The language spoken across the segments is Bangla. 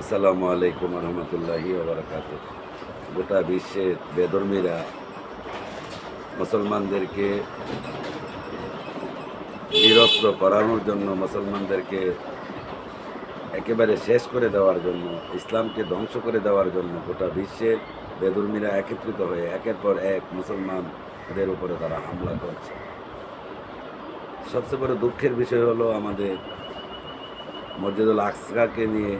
আসসালামু আলাইকুম রহমতুল্লাহি ওবরাকাত গোটা বিশ্বের বেদর্মীরা মুসলমানদেরকে নিরস্ত্র করানোর জন্য, মুসলমানদেরকে একেবারে শেষ করে দেওয়ার জন্য, ইসলামকে ধ্বংস করে দেওয়ার জন্য গোটা বিশ্বের বেদর্মীরা একত্রিত হয়ে একের পর এক মুসলমানদের উপরে তারা হামলা করছে। সবচেয়ে বড় দুঃখের বিষয় হলো আমাদের মসজিদুল আকসাকে নিয়ে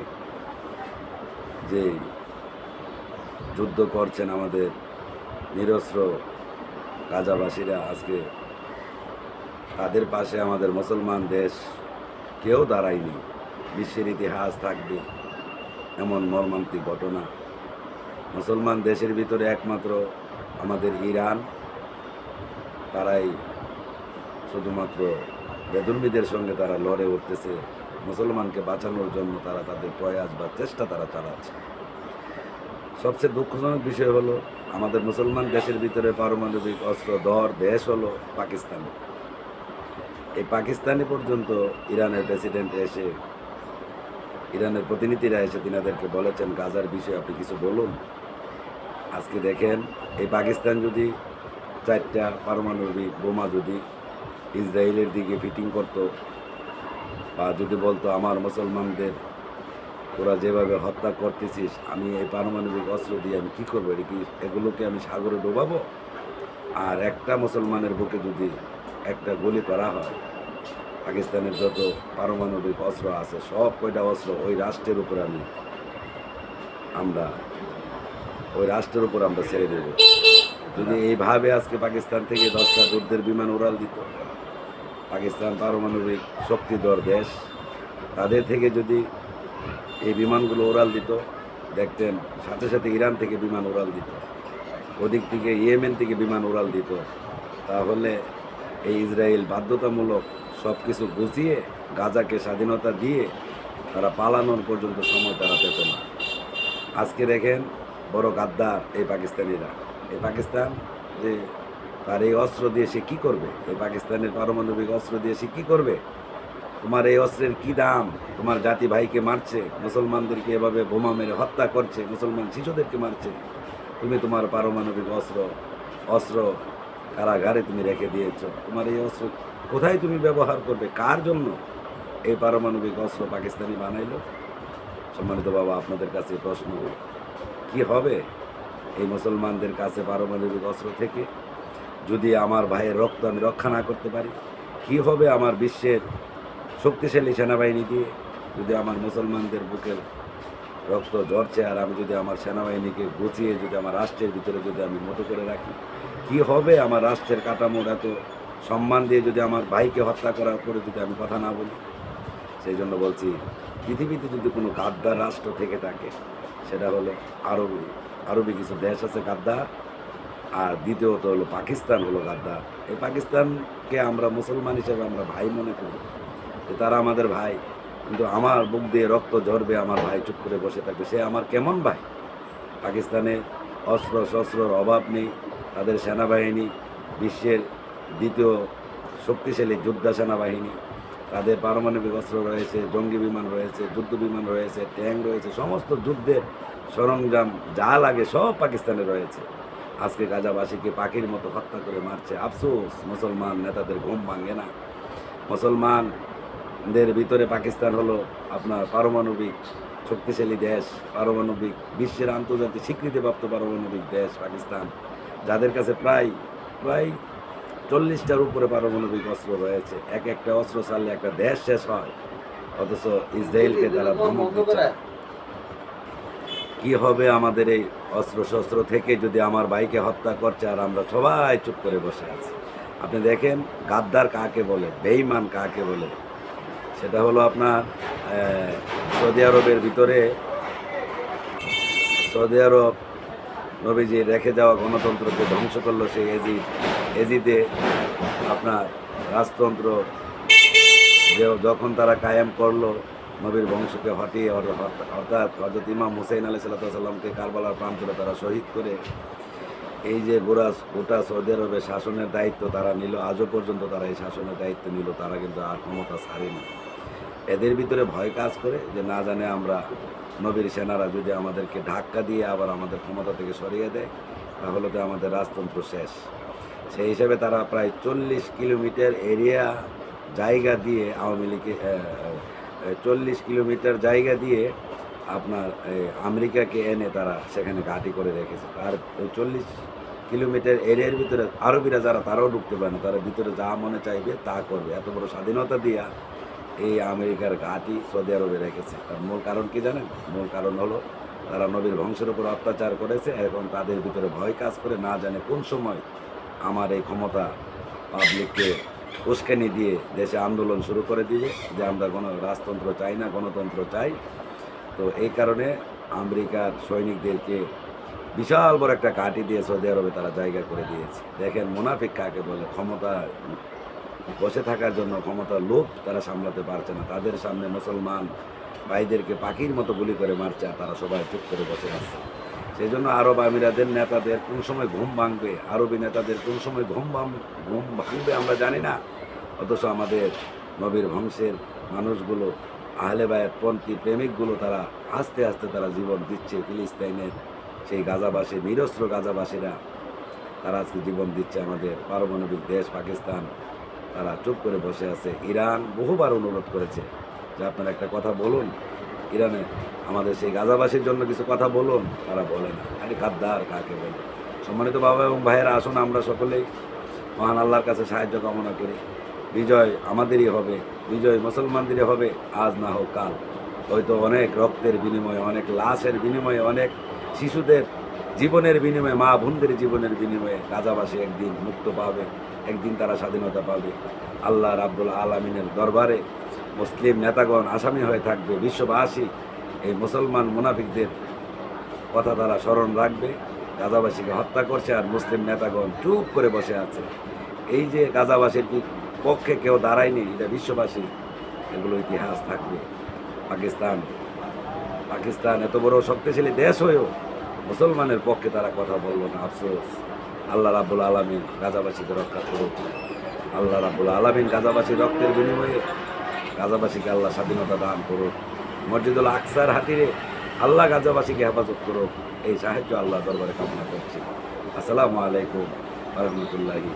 যে যুদ্ধ করছেন আমাদের নিরস্ত্র গাজাবাসীরা আজকে, তাদের পাশে আমাদের মুসলমান দেশ কেউ দাঁড়ায়নি। বিশ্বের ইতিহাস থাকবে এমন মর্মান্তিক ঘটনা। মুসলমান দেশের ভিতরে একমাত্র আমাদের ইরান, তারাই শুধুমাত্র বেদুর্মীদের সঙ্গে তারা লড়ে উঠতেছে। মুসলমানকে বাঁচানোর জন্য তারা তাদের প্রয়াস বা চেষ্টা তারা চালাচ্ছে। সবচেয়ে দুঃখজনক বিষয় হলো, আমাদের মুসলমান দেশের ভিতরে পারমাণবিক অস্ত্র ধর দেশ হলো পাকিস্তান। এই পাকিস্তানে পর্যন্ত ইরানের প্রেসিডেন্ট এসে, ইরানের প্রতিনিধিরা এসে তিনাদেরকে বলেছেন, গাজার বিষয়ে আপনি কিছু বলুন। আজকে দেখেন, এই পাকিস্তান যদি চারটা পারমাণবিক বোমা যদি ইসরায়েলের দিকে ফিটিং করতো বা যদি বলতো আমার মুসলমানদের ওরা যেভাবে হত্যা করতেছিস, আমি এই পারমাণবিক অস্ত্র দিয়ে আমি কী করব? এটা কি এগুলোকে আমি সাগরে ডোবাবো? আর একটা মুসলমানের বুকে যদি একটা গুলি করা হয়, পাকিস্তানের যত পারমাণবিক অস্ত্র আছে, সব কয়টা অস্ত্র ওই রাষ্ট্রের উপর আমি, আমরা, ওই রাষ্ট্রের উপর আমরা ছেড়ে দেব। যদি এইভাবে আজকে পাকিস্তান থেকে দশটা যুদ্ধের বিমান উড়াল দিত পাকিস্তান পারমাণবিক শক্তিধর দেশ, তাদের থেকে যদি এই বিমানগুলো উড়াল দিত, দেখতেন, সাথে সাথে ইরান থেকে বিমান উড়াল দিত, ওদিক থেকে ইয়েমেন থেকে বিমান উড়াল দিত, তাহলে এই ইসরায়েল বাধ্যতামূলক সব কিছু বুঝিয়ে, গাজাকে স্বাধীনতা দিয়ে তারা পালানোর পর্যন্ত সময় তারা পেত না। আজকে দেখেন, বড় গাদ্দার এই পাকিস্তানিরা। এই পাকিস্তান যে তার এই অস্ত্র দিয়ে সে কী করবে? এই পাকিস্তানের পারমাণবিক অস্ত্র দিয়ে সে কী করবে? তোমার এই অস্ত্রের কি দাম? তোমার জাতি ভাইকে মারছে, মুসলমানদেরকে এভাবে বোমা মেরে হত্যা করছে, মুসলমান শিশুদেরকে মারছে। তুমি তোমার পারমাণবিক অস্ত্র অস্ত্র কারাগারে তুমি রেখে দিয়েছ। তোমার এই অস্ত্র কোথায় তুমি ব্যবহার করবে? কার জন্য এই পারমাণবিক অস্ত্র পাকিস্তানি বানাইল? সম্মানিত বাবা, আপনাদের কাছে প্রশ্ন, কি হবে এই মুসলমানদের কাছে পারমাণবিক অস্ত্র থেকে? যদি আমার ভাইয়ের রক্ত আমি রক্ষা না করতে পারি, কি হবে আমার বিশ্বের শক্তিশালী সেনাবাহিনী দিয়ে? যদি আমার মুসলমানদের বুকের রক্ত ঝরছে আর আমি যদি আমার সেনাবাহিনীকে গুছিয়ে যদি আমার রাষ্ট্রের ভিতরে যদি আমি মোটো করে রাখি, কি হবে আমার রাষ্ট্রের কাঠামোর এত সম্মান দিয়ে যদি আমার ভাইকে হত্যা করার পরে যদি আমি কথা না বলি? সেই জন্য বলছি, পৃথিবীতে যদি কোনো গাদ্দার রাষ্ট্র থেকে থাকে, সেটা হলো আরবি। আরবি কিছু দেশ আছে গাদ্দার আর দ্বিতীয়ত হলো পাকিস্তান হলো গাদ্দার। এই পাকিস্তানকে আমরা মুসলমান হিসেবে আমরা ভাই মনে করি। যে তারা আমাদের ভাই, কিন্তু আমার বুক দিয়ে রক্ত ঝরবে আমার ভাই, চুপ করে বসে থাকবে। সে আমার কেমন ভাই? পাকিস্তানে অস্ত্র শস্ত্রর অভাব নেই, তাদের সেনাবাহিনী বিশ্বের দ্বিতীয় শক্তিশালী যোদ্ধা সেনাবাহিনী, তাদের পারমাণবিক অস্ত্র রয়েছে, জঙ্গি বিমান রয়েছে, যুদ্ধ বিমান রয়েছে ট্যাঙ্ক রয়েছে, সমস্ত যুদ্ধের সরঞ্জাম যা লাগে সব পাকিস্তানে রয়েছে। আজকে গাজাবাসীকে পাখির মতো হত্যা করে মারছে। আফসোস, মুসলমান নেতাদের ঘুম ভাঙে না। মুসলমানদের ভিতরে পাকিস্তান হলো আপনার পারমাণবিক শক্তিশালী দেশ, পারমাণবিক বিশ্বের আন্তর্জাতিক স্বীকৃতিপ্রাপ্ত পারমাণবিক দেশ পাকিস্তান, যাদের কাছে প্রায় প্রায় চল্লিশটার উপরে পারমাণবিক অস্ত্র রয়েছে। এক একটা অস্ত্র চাললে একটা দেশ শেষ হয়, অথচ ইসরায়েলকে তারা ধমক দিচ্ছে কি হবে আমাদের এই অস্ত্র শস্ত্র থেকে যদি আমার ভাইকে হত্যা করছে আর আমরা সবাই চুপ করে বসে আছি। আপনি দেখেন গাদ্দার কাকে বলে বেইমান কাকে বলে? সেটা হলো আপনার সৌদি আরবের ভিতরে সৌদি আরব নবীজি রেখে যাওয়া গণতন্ত্রকে ধ্বংস করল সেই এজিদ। এজিদে আপনার রাজতন্ত্র যখন তারা কায়েম করল নবীর বংশকে হটিয়ে অর- অর্থাৎ হজরত ইমাম হুসেইন আলি সাল্লামকে কারবালার প্রান্তরে তারা শহীদ করে। এই যে গোড়া, গোটা সৌদি আরবের শাসনের দায়িত্ব তারা নিল, আজও পর্যন্ত তারা এই শাসনের দায়িত্ব নিল, তারা কিন্তু আর ক্ষমতা ছাড়েনি এদের ভিতরে ভয় কাজ করে যে না জানে আমরা নবীর সেনারা যদি আমাদেরকে ধাক্কা দিয়ে আবার আমাদের ক্ষমতা থেকে সরিয়ে দেয়, তাহলে তো আমাদের রাজতন্ত্র শেষ। সেই হিসাবে তারা প্রায় চল্লিশ কিলোমিটার এরিয়া জায়গা দিয়ে আওয়ামী লীগে চল্লিশ কিলোমিটার জায়গা দিয়ে আপনার আমেরিকাকে এনে তারা সেখানে ঘাঁটি করে রেখেছে। তার চল্লিশ কিলোমিটার এরিয়ার ভিতরে আরবিরা যারা, তারাও ঢুকতে পারে না। তারা ভিতরে যা মনে চাইবে তা করবে। এত বড় স্বাধীনতা দিয়া এই আমেরিকার ঘাঁটি সৌদি আরবে রেখেছে। তার মূল কারণ কি জানেন? মূল কারণ হলো তারা নবীর বংশের উপর অত্যাচার করেছে। এবং তাদের ভিতরে ভয় কাজ করে। না জানে কোন সময় আমার এই ক্ষমতা পাবলিককে উস্কানি দিয়ে দেশে আন্দোলন শুরু করে দিবে যে আমরা কোনো রাজতন্ত্র চাই না, গণতন্ত্র চাই। তো এই কারণে আমেরিকার সৈনিকদেরকে বিশাল বড় একটা কাটি দিয়ে সৌদি আরবে তারা জায়গা করে দিয়েছে। দেখেন মুনাফিক কাকে বলে, ক্ষমতা বসে থাকার জন্য ক্ষমতার লোভ তারা সামলাতে পারছে না। তাদের সামনে মুসলমান ভাইদেরকে পাখির মতো গুলি করে মারছে আর তারা সবাই চুপ করে বসে আছে। সেই জন্য আরব আমিরাদের নেতাদের কোন সময় ঘুম ভাঙবে, আরবি নেতাদের কোন সময় ঘুম ঘুম ভাঙবে আমরা জানি না। অথচ আমাদের নবীর বংশের মানুষগুলো, আহলে বায়াত পন্থী প্রেমিকগুলো তারা আস্তে আস্তে তারা জীবন দিচ্ছে ফিলিস্তাইনের সেই গাজাবাসী, নিরস্ত্র গাজাবাসীরা। তারা আজকে জীবন দিচ্ছে আমাদের পারমাণবিক দেশ পাকিস্তান। তারা চুপ করে বসে আছে। ইরান বহুবার অনুরোধ করেছে যে আপনারা একটা কথা বলুন। ইরানে। আমাদের সেই গাজাবাসীর জন্য কিছু কথা বলুন, তারা বলে না। আরে গাদ্দার কাকে বলে? সম্মানিত বাবা এবং ভাইয়েরা, আসুন আমরা সকলেই মহান আল্লাহর কাছে সাহায্য কামনা করি। বিজয় আমাদেরই হবে, বিজয় মুসলমানদেরই হবে, আজ না হোক কাল। হয়তো অনেক রক্তের বিনিময়ে, অনেক লাশের বিনিময়ে, অনেক শিশুদের জীবনের বিনিময়ে, মা বোনদের জীবনের বিনিময়ে গাজাবাসী একদিন মুক্ত পাবে, একদিন তারা স্বাধীনতা পাবে। আল্লাহ রাব্বুল আলমিনের দরবারে মুসলিম নেতাগণ আসামি হয়ে থাকবে, বিশ্ববাসী, এই মুসলমান মুনাফিকদের কথা তারা স্মরণ রাখবে। গাজাবাসীকে হত্যা করছে আর মুসলিম নেতাগণ চুপ করে বসে আছে। এই যে গাজাবাসীর পক্ষে কেউ দাঁড়ায়নি, এটা বিশ্ববাসী এগুলো ইতিহাস থাকবে। পাকিস্তান পাকিস্তান এত বড় শক্তিশালী দেশ হয়েও মুসলমানের পক্ষে তারা কথা বলল না, আফসোস। আল্লাহ রাবুল আলমিন গাজাবাসীকে রক্ষা করুক। আল্লাহ রাবুল আলমিন গাজাবাসী রক্তের বিনিময়ে গাজাবাসীকে আল্লাহ স্বাধীনতা দান করুক। মসজিদুল আকসার হাতিরে আল্লাহ গাজাবাসীকে হেফাজত করুক। এই সাহায্য আল্লাহ দরবারে কামনা করছি। আসসালামু আলাইকুম রহমতুল্লাহি